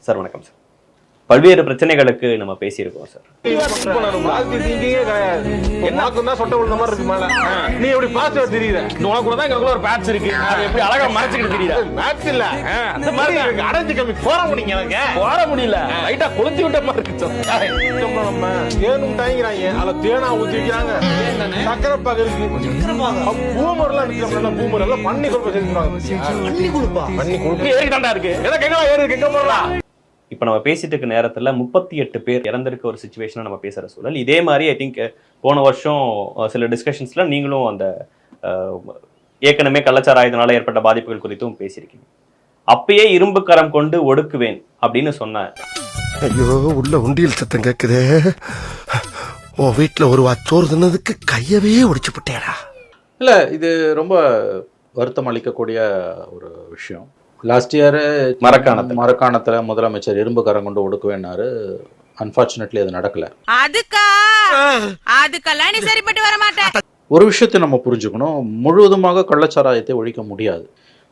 Sir வணக்கம் sir. பல்வேறு பிரச்சனைகளுக்கு நம்ம பேசியிருக்கோம் சார். என்ன சொட்ட விழுந்த மாதிரி இருக்கு மேல. நீ எப்படி பாஸ்டர் தெரியுற உனக்கு கூட தான் எங்களுக்குள்ள ஒரு பேட்ச் இருக்கு. அது எப்படி அழகா மறைச்சிக்கிட்டு தெரியுதா? மேட்ச் இல்ல. அந்த மாதிரி இருக்கு. அடைஞ்சு கம்மி. போற முடியுங்க எனக்கு? போட முடியல. லைட்டா கொளுத்தி விட்ட மாதிரி இருக்கு. நம்ம தேனும் அதுல தேனா ஊத்தி வைக்கிறாங்க. சக்கரை பாக்கு இருக்கு பூமர் எல்லாம் இருக்கிற பூமர் எல்லாம் பண்ணி கொடுப்ப பண்ணி கொடுப்பா. பண்ணி ஏறி தாண்டா இருக்கு. கேட்க போறலாம் இப்போ நம்ம பேசிட்டு இருக்க நேரத்துல முப்பத்தி எட்டு பேர் இறந்திருக்க ஒரு சுச்சுவேஷனை நம்ம பேசுற சூழல். இதே மாதிரி ஐ திங்க் போன வருஷம் சில டிஸ்கஷன்ஸ்ல நீங்களும் அந்த ஏற்கனவே கள்ளச்சாராயத்தினால ஏற்பட்ட பாதிப்புகள் குறித்தும் பேசியிருக்கீங்க. அப்பயே இரும்பு கரம் கொண்டு ஒடுக்குவேன் அப்படின்னு சொன்ன ஐயோ உள்ள உண்டியல் சத்தம் கேக்குதே. உன் வீட்டுல ஒரு வாச்சோறு தின்னதுக்கு கையவே ஒடிச்சு போட்டேடா. இல்லை இது ரொம்ப வருத்தம் அளிக்கக்கூடிய ஒரு விஷயம். லாஸ்ட் இயர் மரக்காணத்துல. மரக்காணத்தில் முதலமைச்சர் இரும்பு கரம் கொண்டு ஒடுக்குவேன்னாரு. அன்ஃபார்ச்சுனேட்லி அது நடக்கல. அதுக்கா? அதுக்கெல்லாம் நீ சரிப்பட்டு வர மாட்டேன் ஒரு விஷயத்தை நம்ம புரிஞ்சுக்கணும். முழுவதுமாக கள்ளச்சாராயத்தை ஒழிக்க முடியாது.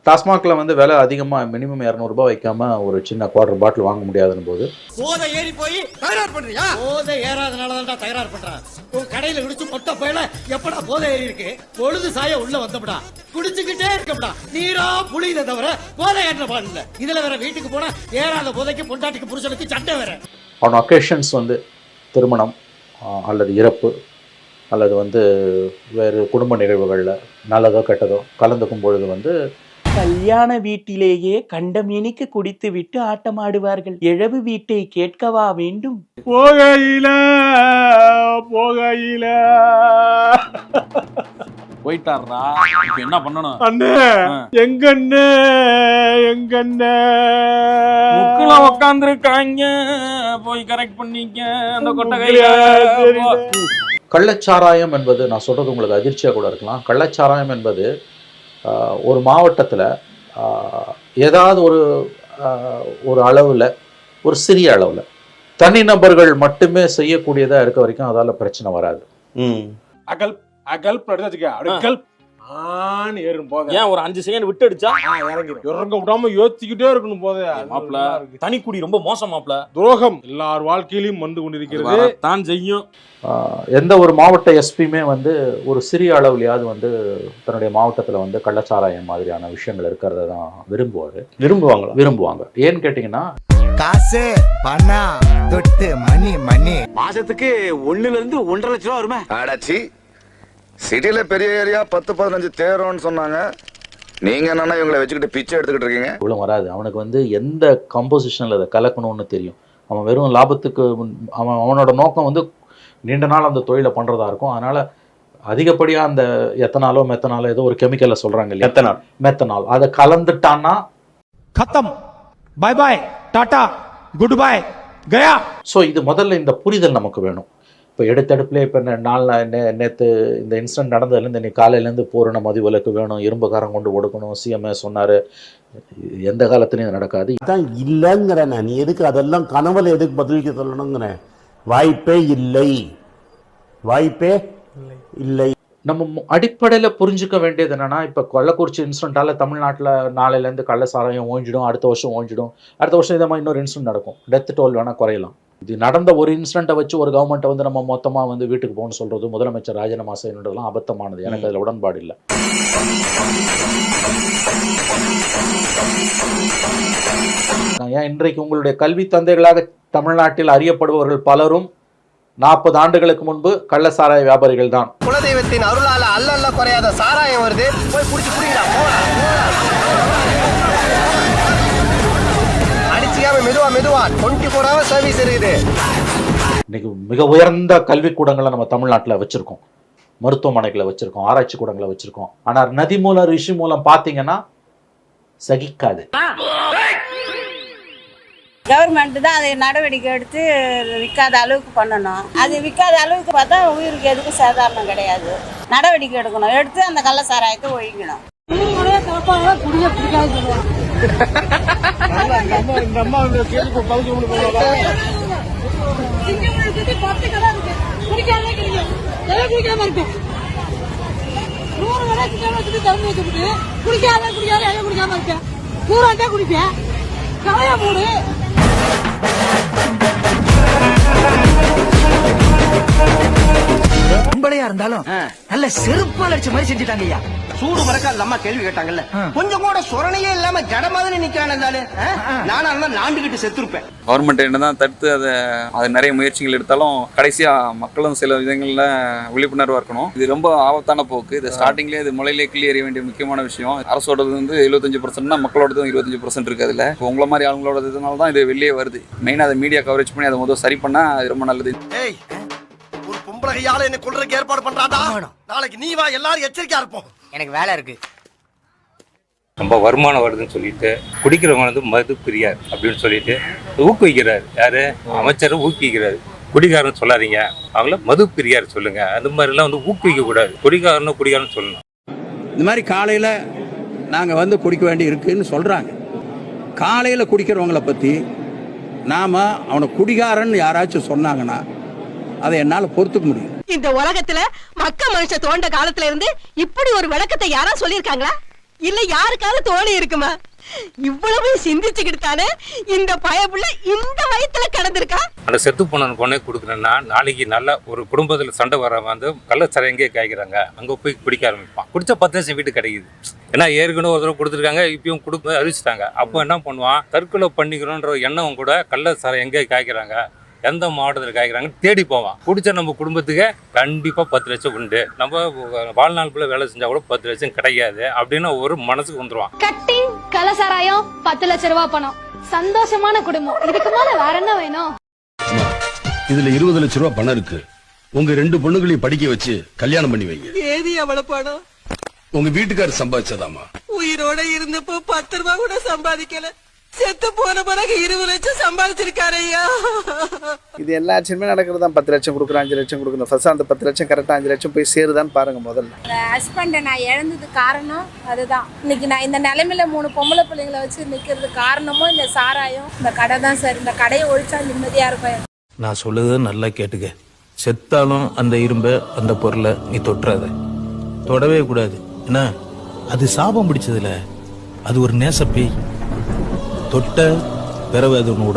டாஸ்மாகில் வந்து விலை அதிகமாக மினிமம் இரநூறுபா வைக்காம ஒரு சின்ன குவார்டர் பாட்டில் வாங்க முடியாதுன்னு போது. போதை ஏறி போய் தகராறு பண்றியா? போதை ஏறாதனால தான்டா தகராறு பண்றான். உன் கடையில குடிச்சு மொட்டை போயில எப்படா போதை ஏறி இருக்கு? பொழுது சாய உள்ள வந்தப்படா குடிச்சுக்கிட்டே இருக்கப்டா. நீரா புளியத தவிர போதை ஏற்ற பாடல இதுல வேற வீட்டுக்கு போனா ஏறாத போதைக்கு பொண்டாட்டிக்கு புருஷனுக்கு சண்டை வேற. ஆன் ஒகேஷன்ஸ் வந்து திருமணம் அல்லது இறப்பு அல்லது வந்து வேறு குடும்ப நிகழ்வுகளில் நல்லதோ கெட்டதோ கலந்துக்கும் பொழுது வந்து கல்யாண வீட்டிலேயே கண்டமேனிக்கு குடித்து விட்டு ஆட்டமாடுவார்கள். இழவு வீட்டை கேட்கவா வேண்டும்? போகையில போகையில. போயிட்டாரா இப்ப என்ன பண்ணணும்? அண்ணே எங்க அண்ணே எங்க அண்ணே முக்குல போய் கரெக்ட் பண்ணிக்க. அந்த தெரியல. கள்ளச்சாராயம் என்பது நான் சொல்றது உங்களுக்கு அதிர்ச்சியாக கூட இருக்கலாம். கள்ளச்சாராயம் என்பது ஒரு மாவட்டத்தில் ஏதாவது ஒரு ஆஹ், ஒரு அளவில் ஒரு சிறிய அளவில் தனிநபர்கள் மட்டுமே செய்யக்கூடியதாக இருக்க வரைக்கும் அதால் பிரச்சனை வராது. ம். அகல் அகல் ஆன் ஏறும் போத. ஏன் ஒரு அஞ்சு செகண்ட் விட்டு அடிச்சா இறங்கிடும் இறங்க விடாம யோசிச்சுக்கிட்டே இருக்கணும் போத. மாப்ள தனி குடி ரொம்ப மோசம் மாப்ள துரோகம் எல்லார் வாழ்க்கையிலும் வந்து கொண்டிருக்கிறது. தான் செய்யும். எந்த ஒரு மாவட்ட எஸ்பியுமே வந்து ஒரு சிறிய அளவுலையாவது வந்து தன்னுடைய மாவட்டத்தில் வந்து கள்ளச்சாராயம் மாதிரியான விஷயங்கள் இருக்கிறத தான் விரும்புவார். விரும்புவாங்களா? விரும்புவாங்க. ஏன்னு கேட்டிங்கன்னா காசு பணம் தொட்டு மணி மணி. மாசத்துக்கு ஒண்ணுல இருந்து ஒன்றரை லட்சம் ரூபா வருமே. சிட்டியில பெரிய ஏரியா பத்து பதினஞ்சு தேரோன்னு சொன்னாங்க. நீங்க என்னன்னா இவங்களை வச்சுக்கிட்டு பிச்சை எடுத்துக்கிட்டு இருக்கீங்க? இவ்வளோ வராது. அவனுக்கு வந்து எந்த கம்போசிஷனில் அதை கலக்கணும்னு தெரியும். அவன் வெறும் லாபத்துக்கு அவன் அவனோட நோக்கம் வந்து நீண்ட நாள் அந்த தொழிலை பண்ணுறதா இருக்கும். அதனால் அதிகப்படியாக அந்த எத்தனாலோ மெத்தனாலோ ஏதோ ஒரு கெமிக்கலை சொல்கிறாங்க இல்லையா? மெத்தனால். மெத்தனால். அதை கலந்துட்டான்னா கத்தம். Bye bye tata good bye Gaya so இது முதல்ல இந்த புரிதல் நமக்கு வேணும். இப்போ எடுத்தடுப்புல இப்போ நாள் நேற்று இந்த இன்சிடென்ட் நடந்ததுலேருந்து இன்னைக்கு காலையிலேருந்து பூரண மதிவிலக்கு வேணும் இரும்புக்காரம் கொண்டு ஒடுக்கணும் சிஎம்ஏ சொன்னார். எந்த காலத்துலையும் நடக்காது. அதான் இல்லங்கிறேன் நீ எதுக்கு அதெல்லாம் கனவுல எதுக்கு பதிலுக்கு சொல்லணுங்கிறேன். வாய்ப்பே இல்லை. வாய்ப்பே இல்லை. நம்ம அடிப்படையில் புரிஞ்சுக்க வேண்டியது என்னன்னா இப்போ கள்ளக்குறிச்சி இன்சிடென்ட்டால் தமிழ்நாட்டில் நாளையிலேருந்து கள்ள சாராயம் ஓஞ்சிடும் அடுத்த வருஷம் ஓஞ்சிடும். அடுத்த வருஷம் இதே மாதிரி இன்னொரு இன்சிடென்ட் நடக்கும். டெத் டோல் வேணால் குறையலாம். இது நடந்த ஒரு இன்சிடென்ட்டை வச்சு ஒரு கவர்மெண்ட்டை வந்து நம்ம மொத்தமாக வந்து வீட்டுக்கு போகணும்னு சொல்கிறது முதலமைச்சர் ராஜினாமா செய்யணுன்றதுலாம் அபத்தமானது. எனக்கு அதில் உடன்பாடு இல்லை. ஏன் இன்றைக்கு உங்களுடைய கல்வி தந்தைகளாக தமிழ்நாட்டில் அறியப்படுபவர்கள் பலரும் நாற்பது ஆண்டுகளுக்கு முன்பு கள்ள சாராய வியாபாரிகள் தான். குலதெய்வத்தின் அருளால அல்லல்ல குறையாத சாராயம் வருது. போய் குடிச்சு குடிக்கலாம் மெதுவா மெதுவா. டுவெண்ட்டி ஃபோர் ஹவர் சர்வீஸ் இருக்குது. இன்னைக்கு மிக உயர்ந்த கல்விக்கூடங்களை நம்ம தமிழ்நாட்டில் வச்சிருக்கோம். மருத்துவமனைகளை வச்சிருக்கோம் ஆராய்ச்சி கூடங்களை வச்சிருக்கோம். ஆனால் நதி மூலம் ரிஷி மூலம் பார்த்தீங்கன்னா சகிக்காது. கவர்மெண்ட் தான் அதை நடவடிக்கை எடுத்து விற்காத அளவுக்கு பண்ணணும். அது விற்காத அளவுக்கு பார்த்தா உயிருக்கு எதுக்கும் சாதாரணம் கிடையாது. நடவடிக்கை எடுக்கணும். எடுத்து அந்த கள்ள சாராயத்தை ஒழிக்கணும் அம்மா இந்த கேள்வி பதில் குடிக்காத குடிக்காத குடிக்காம இருக்கேன் பூரா குடிப்பேன். கலைய மூடு. இருந்தாலும் நல்ல செருப்பால் அடிச்ச மாதிரி செஞ்சுட்டாங்க ஐயா. சூடு மறக்க அந்த அம்மா கேள்வி கேட்டாங்கல்ல. கொஞ்சம் கூட சொரணையே இல்லாம ஜட மாதிரி நிக்கிறான் இருந்தாலு நானா இருந்தா நாண்டுகிட்டு செத்துருப்பேன். கவர்மெண்ட் என்னதான் தடுத்து அதை அது நிறைய முயற்சிகள் எடுத்தாலும் கடைசியா மக்களும் சில விதங்கள்ல விழிப்புணர்வா இருக்கணும். இது ரொம்ப ஆபத்தான போக்கு. இது ஸ்டார்டிங்லேயே இது முளையிலே கிள்ளி எறிய வேண்டிய முக்கியமான விஷயம். அரசோடது வந்து எழுபத்தஞ்சு பர்சன்ட்னா மக்களோடதும் இருபத்தஞ்சு பர்சன்ட் இருக்கு அதுல. உங்களை மாதிரி ஆளுங்களோட இதனால தான் இது வெளியே வருது. மெயினாக அதை மீடியா கவரேஜ் பண்ணி அதை முதல் சரி பண்ணா அது ரொம்ப நல்லது. கையால என்ன கொல்றதுக்கு ஏற்பாடு பண்றாடா நாளைக்கு நீ வா எல்லாரும் எச்சரிக்கையா இருப்போம். எனக்கு வேலை இருக்கு. ரொம்ப வருமானம் வருதுன்னு சொல்லிட்டு குடிக்கிறவங்க வந்து மது பிரியார் அப்படின்னு சொல்லிட்டு ஊக்குவிக்கிறார். யாரு? அமைச்சர் ஊக்குவிக்கிறாரு. குடிகாரன் சொல்லாதீங்க. அவங்கள மது பிரியார் சொல்லுங்க. அந்த மாதிரிலாம் வந்து ஊக்குவிக்க கூடாது. குடிகாரனும் குடிகாரன் சொல்லணும். இந்த மாதிரி காலையில நாங்க வந்து குடிக்க வேண்டி இருக்குன்னு சொல்றாங்க. காலையில குடிக்கிறவங்கள பத்தி நாம அவனை குடிகாரன் யாராச்சும் சொன்னாங்கன்னா அதை என்னால பொறுத்துக்க முடியும். இந்த உலகத்துல மக்க மனுஷ தோண்ட காலத்துல இருந்து இப்படி ஒரு விளக்கத்தை யாரா சொல்லிருக்காங்களா இல்ல யாருக்காவது தோணி இருக்குமா? இவ்வளவு சிந்திச்சுக்கிட்டு தானே இந்த பயப்புள்ள இந்த வயத்துல கிடந்திருக்கா? அந்த செத்து போன பொண்ணே கொடுக்குறேன்னா நாளைக்கு நல்ல ஒரு குடும்பத்தில் சண்டை வர வந்து கள்ளச்சாரம் எங்கேயே காய்க்கிறாங்க. அங்கே போய் குடிக்க ஆரம்பிப்பான். குடிச்ச பத்து லட்சம் வீட்டு கிடைக்குது. ஏன்னா ஏற்கனவே ஒரு தடவை கொடுத்துருக்காங்க இப்பயும் கொடுக்க அறிவிச்சிட்டாங்க அப்போ என்ன பண்ணுவான்? தற்கொலை பண்ணிக்கிறோன்ற எண்ணம் கூட கள்ளச்சாரம் எங்கே காய்க்கிறாங்க. எந்த மாவட்டத்தில் காய்க்கிறாங்கன்னு தேடி போவான். குடிச்ச நம்ம குடும்பத்துக்கு கண்டிப்பாக பத்து லட்சம் உண்டு. நம்ம வாழ்நாள் ஃபுல்லாக வேலை செஞ்சால் கூட பத்து லட்சம் கிடைக்காது அப்படின்னு ஒரு மனசுக்கு வந்துடுவான் கட்டிங் கலசாராயம் பத்து லட்ச ரூபாய் பணம். சந்தோஷமான குடும்பம். இதுக்கு மேல வேற என்ன வேணும்? இதுல இருபது லட்ச ரூபாய் பணம் இருக்கு. உங்க ரெண்டு பொண்ணுகளையும் படிக்க வச்சு கல்யாணம் பண்ணி வைங்க. ஏதி எவ்வளவு பணம்? உங்க வீட்டுக்காரர் சம்பாதிச்சதாமா உயிரோட இருந்தப்போ பத்து ரூபாய் கூட சம்பாதிக்கல. செத்து போன பிறகு இருபது லட்சம் சம்பாதிச்சிருக்காரு ஐயா. இது எல்லா ஆட்சியுமே நடக்கிறது தான். பத்து லட்சம் கொடுக்குறோம் அஞ்சு லட்சம் கொடுக்கணும் ஃபர்ஸ்ட் அந்த பத்து லட்சம் கரெக்டாக அஞ்சு லட்சம் போய் சேருதான்னு பாருங்க முதல்ல. ஹஸ்பண்டை நான் இழந்தது காரணம் அதுதான். இன்னைக்கு நான் இந்த நிலைமையில மூணு பொம்பளை பிள்ளைங்களை வச்சு நிக்கிறது காரணமும் இந்த சாராயம்? இந்த கடை தான் சார். இந்த கடையை ஒழிச்சா நிம்மதியா இருக்கும். நான் சொல்லுறது நல்லா கேட்டுக்க. செத்தாலும் அந்த இரும்பை அந்த பொருளை நீ தொட்டுறாத தொடவே கூடாது. என்ன? அது சாபம் பிடிச்சதுல. அது ஒரு நேச பேய் தொட்ட பிறவை அது ஒன்று